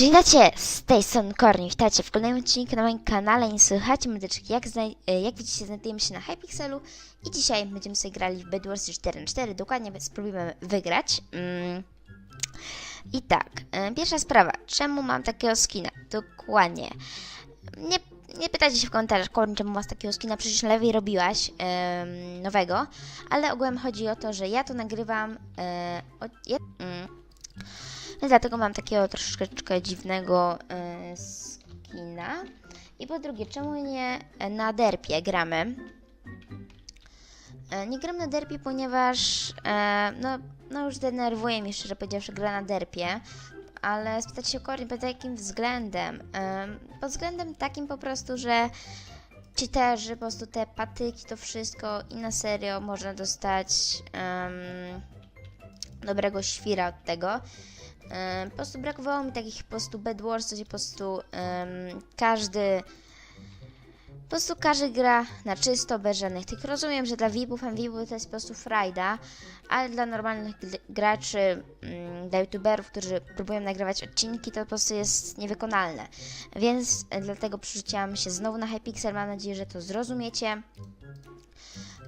Cześć, witajcie! Z tej strony Korni, witajcie w kolejnym odcinku na moim kanale. Nie słuchajcie medyczki, jak, e, jak widzicie, znajdujemy się na Hypixelu i dzisiaj będziemy sobie grali w Bedwars 4 na 4 dokładnie, spróbujemy wygrać. Mm. I tak, e, pierwsza sprawa, czemu mam takiego skina? Dokładnie. Nie, nie pytajcie się w komentarzach, Korni, czemu masz takiego skina, przecież lepiej robiłaś nowego, ale ogółem chodzi o to, że ja to nagrywam e, od, ja, mm, no dlatego mam takiego troszeczkę dziwnego e, skina. I po drugie, czemu nie na derpie gramy? E, nie gram na derpie, ponieważ e, no, no już denerwuje mnie szczerze powiedziawszy gra na derpie. Ale spytać się Cory, pod jakim względem? E, pod względem takim po prostu, że cheaterzy, po prostu te patyki, to wszystko i na serio można dostać dobrego świra od tego. Em, Po prostu brakowało mi takich po prostu Bed Wars, gdzie po prostu em, każdy po prostu każdy gra na czysto, bez żadnych tych. Rozumiem, że dla VIP-ów, MVPów to jest po prostu frajda, ale dla normalnych graczy, mm, dla YouTuberów, którzy próbują nagrywać odcinki, to po prostu jest niewykonalne. Więc e, dlatego przerzuciłam się znowu na Hypixel. Mam nadzieję, że to zrozumiecie.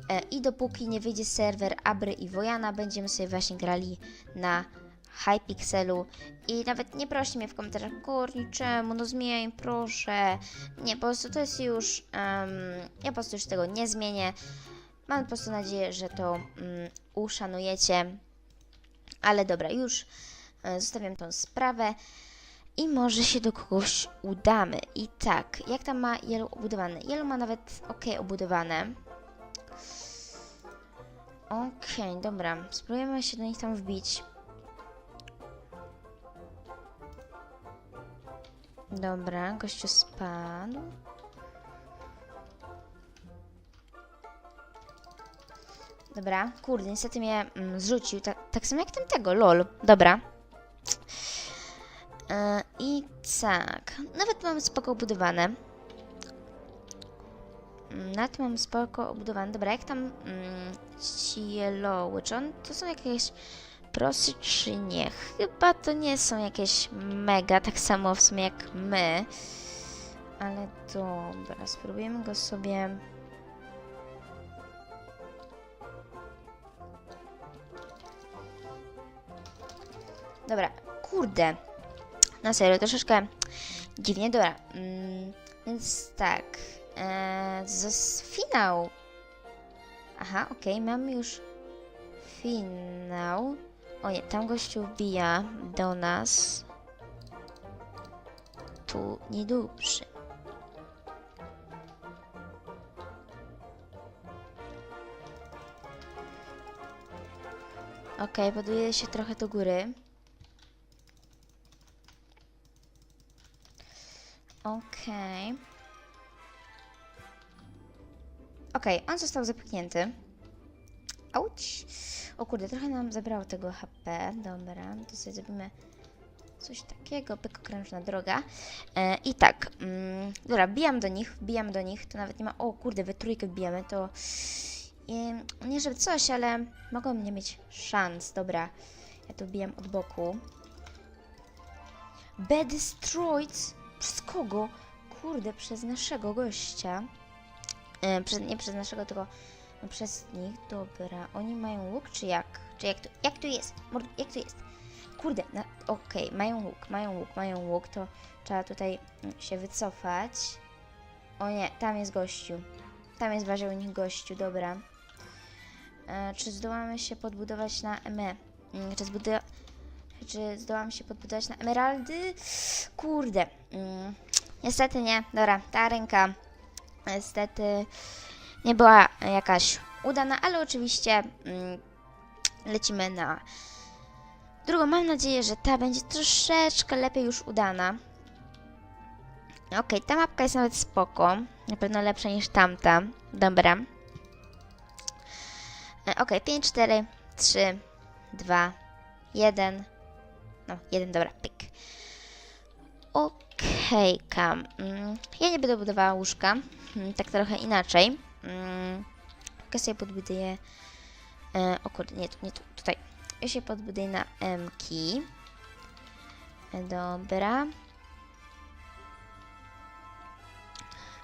E, I dopóki nie wyjdzie serwer Abry i Wojana, będziemy sobie właśnie grali na Hypixelu. I nawet nie proście mnie w komentarzach, kurni, czemu, no zmień, proszę. Nie, po prostu to jest już, em, ja po prostu już tego nie zmienię. Mam po prostu nadzieję, że to mm, uszanujecie. Ale dobra, już e, zostawiam tą sprawę. I może się do kogoś udamy. I tak, jak tam ma Yellow obudowane? Yellow ma nawet ok obudowane. Okej, dobra. Spróbujemy się do nich tam wbić. Dobra, gościu spadł. Dobra, kurde, niestety mnie mm, zrzucił. Ta, tak samo jak tamtego, lol. Dobra. E, I tak. Nawet mam spoko obudowane. Mm, Nawet mam spoko obudowane. Dobra, jak tam mm, ci yellowy? Czy on, to są jakieś prosy czy nie? Chyba to nie są jakieś mega, tak samo w sumie jak my. Ale dobra, spróbujemy go sobie... Dobra, kurde. Na serio, troszeczkę dziwnie. Dobra, mm, więc tak. E, z finał. Aha, okej, mamy już finał. O nie, tam gościu wbija do nas. Tu nieduży. Okej, buduje się trochę do góry. Okej. Okej, on został zapchnięty. Auć. O kurde, trochę nam zabrało tego HP. Dobra, to sobie zrobimy coś takiego. Pykokrężna droga. E, I tak. Mm, dobra, wbijam do nich, wbijam do nich. To nawet nie ma... O kurde, we trójkę wbijamy, to... E, nie żeby coś, ale mogą nie mieć szans. Dobra, ja tu wbijam od boku. Be destroyed? Przez kogo? Kurde, przez naszego gościa. E, przez, nie przez naszego, tylko no przez nich. Dobra, oni mają łuk, czy jak? Czy jak to, jak to jest? Jak to jest? Kurde, na, okej, mają łuk, mają łuk, mają łuk, to trzeba tutaj mm, się wycofać. O nie, tam jest gościu. Tam jest ważył nich gościu, dobra. E, czy zdołamy się podbudować na ME? Mm, Czy, zbudowa- czy zdołamy się podbudować na emeraldy? Kurde. Mm, niestety nie. Dobra, ta ręka niestety nie była jakaś udana, ale oczywiście mm, lecimy na drugą. Mam nadzieję, że ta będzie troszeczkę lepiej już udana. Okej, ta mapka jest nawet spoko. Na pewno lepsza niż tamta. Dobra. Okej, 5, 4, 3, 2, 1. No, 1, dobra, pyk. Okej, Kam. Mm, ja nie będę budowała łóżka. Mm, tak trochę inaczej. Mm, ja sobie podbuduję... E, o kurde, nie nie tu, tutaj. Ja się podbuduję na M-ki. Dobra.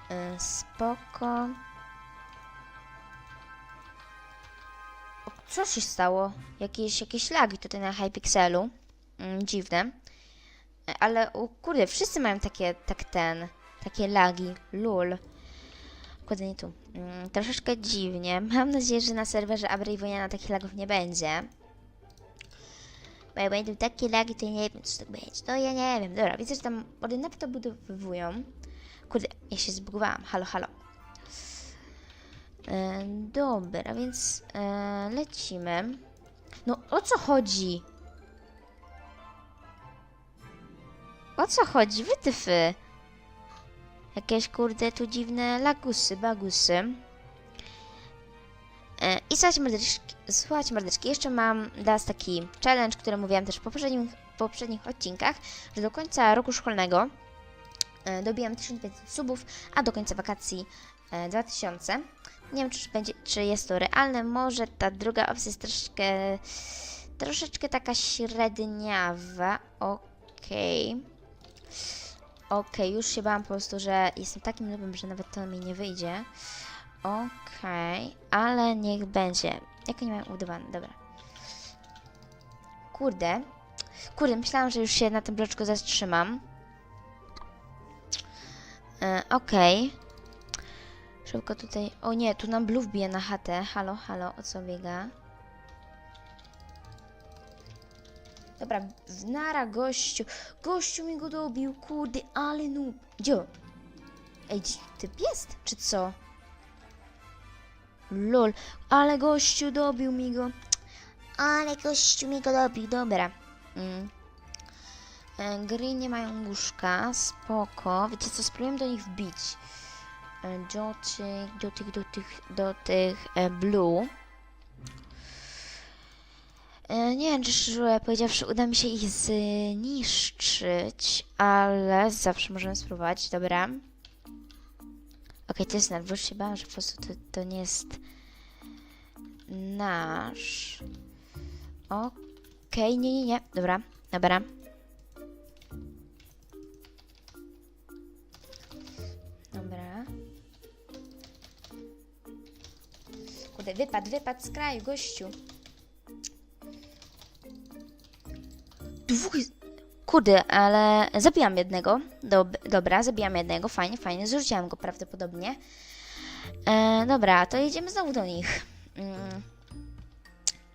E, Spoko. Co się stało? Jakieś, jakieś lagi tutaj na Hypixelu. Mm, dziwne. E, Ale o kurde, wszyscy mają takie, tak ten, takie lagi. Lul. Kurde, nie tu. Mm, troszeczkę dziwnie. Mam nadzieję, że na serwerze Wojana takich lagów nie będzie. Bo jak będą takie lagi, to ja nie wiem, co to będzie. No ja nie wiem. Dobra, widzę, że tam ordynapy to budowywują. Kurde, ja się zbugowałam. Halo, halo. E, dobra, więc e, lecimy. No, o co chodzi? O co chodzi? Wytyfy. Jakieś kurde tu dziwne lagusy, bagusy. E, I słuchajcie mordeczki, słuchajcie mordeczki, jeszcze mam was taki challenge, który mówiłam też w poprzednim, w poprzednich odcinkach, że do końca roku szkolnego e, dobijam 1500 subów, a do końca wakacji e, 2000. Nie wiem, czy, będzie, czy jest to realne, może ta druga opcja jest troszeczkę, troszeczkę taka średniawa, okej. Okej, już się bałam po prostu, że jestem takim nubem, że nawet to mi nie wyjdzie. Okej, ale niech będzie. Jak oni mają udawane? Dobra. Kurde. Kurde, myślałam, że już się na tym bloczku zatrzymam. E, Okej. Szybko tutaj... O nie, tu nam blue wbije na chatę. Halo, halo, o co biega? Dobra, w nara gościu. Gościu mi go dobił, kurde, ale no. Gdzie? Ej, typ jest, czy co? Lol, ale gościu dobił mi go. Ale gościu mi go dobił, dobra. Mm. E, Gry nie mają łóżka, spoko. Wiecie co, spróbuję do nich wbić. E, Do tych, do tych, do tych, do tych e, blue. E, Nie wiem, czy szczerze powiedziawszy uda mi się ich zniszczyć, ale zawsze możemy spróbować, dobra. Okej, to jest nasz, bo się bałam, że po prostu to, to nie jest nasz. Okej, nie, nie, nie, dobra, dobra. Dobra. Kurde, wypad, wypad z kraju, gościu. Dwóch. Kurde, ale zabijam jednego. Dob dobra, zabijam jednego. Fajnie, fajnie. Zrzuciłam go prawdopodobnie. E, dobra, to jedziemy znowu do nich. Mm.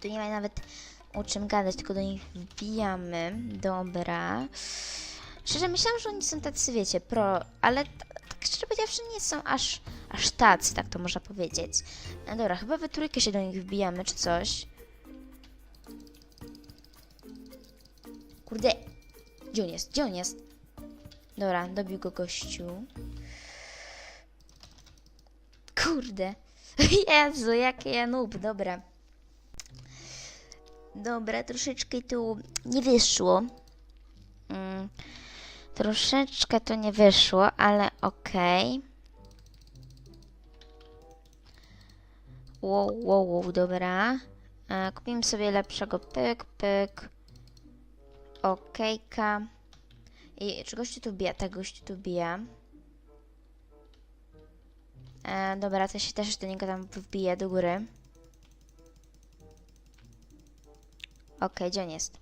Tu nie ma nawet o czym gadać, tylko do nich wbijamy. Dobra. Szczerze myślałam, że oni są tacy, wiecie, pro, ale tak szczerze powiedziawszy nie są aż, aż tacy, tak to można powiedzieć. E, dobra, chyba we trójkę się do nich wbijamy, czy coś. Kurde, gdzie on jest? Gdzie on jest? Dobra, dobił go gościu. Kurde. Jezu, jakie ja noob, dobra. Dobra, troszeczkę tu nie wyszło. Mm, troszeczkę to nie wyszło, ale okej. Wow, wow, wow, dobra. E, kupimy sobie lepszego pyk, pyk. Okejka. I czy gościu tu bija? Tak, gościu tu bija. E, dobra, to się też do niego tam wbije do góry. Okej, gdzie on jest?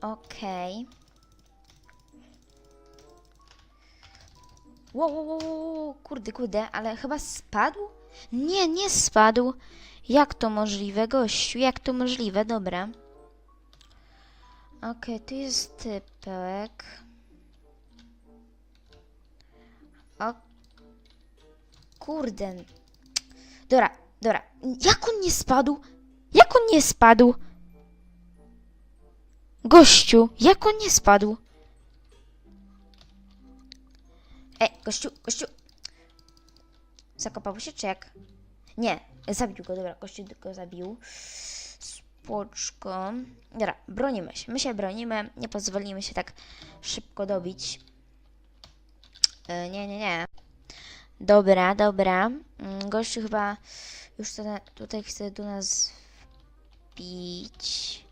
Okej. Wow, wow, wow, wow, wow, kurde, kurde, ale chyba spadł? Nie, nie spadł. Jak to możliwe, gościu? Jak to możliwe? Dobra. Okej, tu jest typek. O. Kurde. Dobra, dobra. Jak on nie spadł? Jak on nie spadł? Gościu, jak on nie spadł? Ej, gościu, gościu. Zakopał się czy jak? Nie, zabił go, dobra, gościu go zabił. Spoczko. Dobra, bronimy się. My się bronimy, nie pozwolimy się tak szybko dobić. E, nie, nie, nie. Dobra, dobra. Mm, Gościu chyba już tutaj, tutaj chce do nas wbić.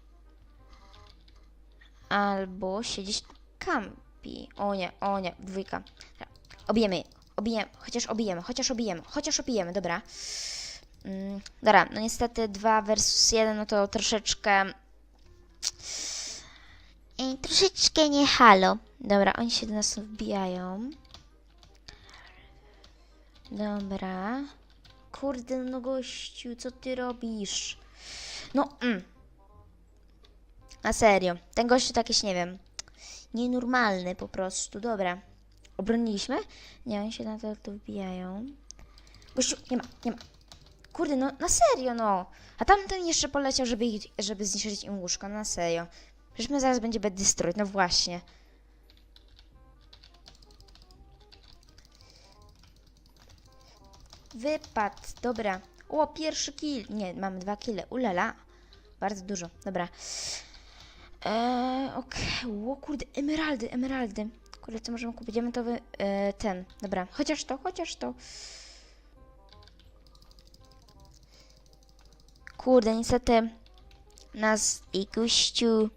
Albo siedzieć kampi. O nie, o nie, dwójka. Obijemy, obijemy, chociaż obijemy, chociaż obijemy, chociaż obijemy, dobra. Mm, dobra, no niestety 2 versus 1, no to troszeczkę... I troszeczkę nie halo. Dobra, oni się do nas wbijają. Dobra. Kurde, no gościu, co ty robisz? No, mm. Na serio. Ten gościu tak jakiś, nie wiem, nienormalny po prostu. Dobra. Obroniliśmy? Nie, oni się na to tu wbijają. Gościu, nie ma, nie ma. Kurde, no na serio, no. A tamten jeszcze poleciał, żeby, żeby zniszczyć im łóżko, na serio. Przecież my zaraz będzie bed destroyed, no właśnie. Wypad, dobra. O, pierwszy kill. Nie, mamy dwa kille. Ulala. Bardzo dużo, dobra. Eee, okej. O kurde, emeraldy, emeraldy. Kurde, co możemy kupić? Diamentowy, e, ten. Dobra, chociaż to, chociaż to. Kurde, niestety nas i gościu.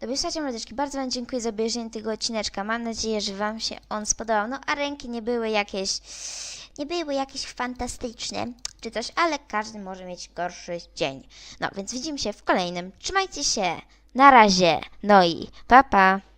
Dobra, słuchajcie, mordeczki, bardzo Wam dziękuję za obejrzenie tego odcineczka. Mam nadzieję, że Wam się on spodobał. No, a ręki nie były jakieś, nie były jakieś fantastyczne czy coś, ale każdy może mieć gorszy dzień. No, więc widzimy się w kolejnym. Trzymajcie się. Na razie. No i pa pa.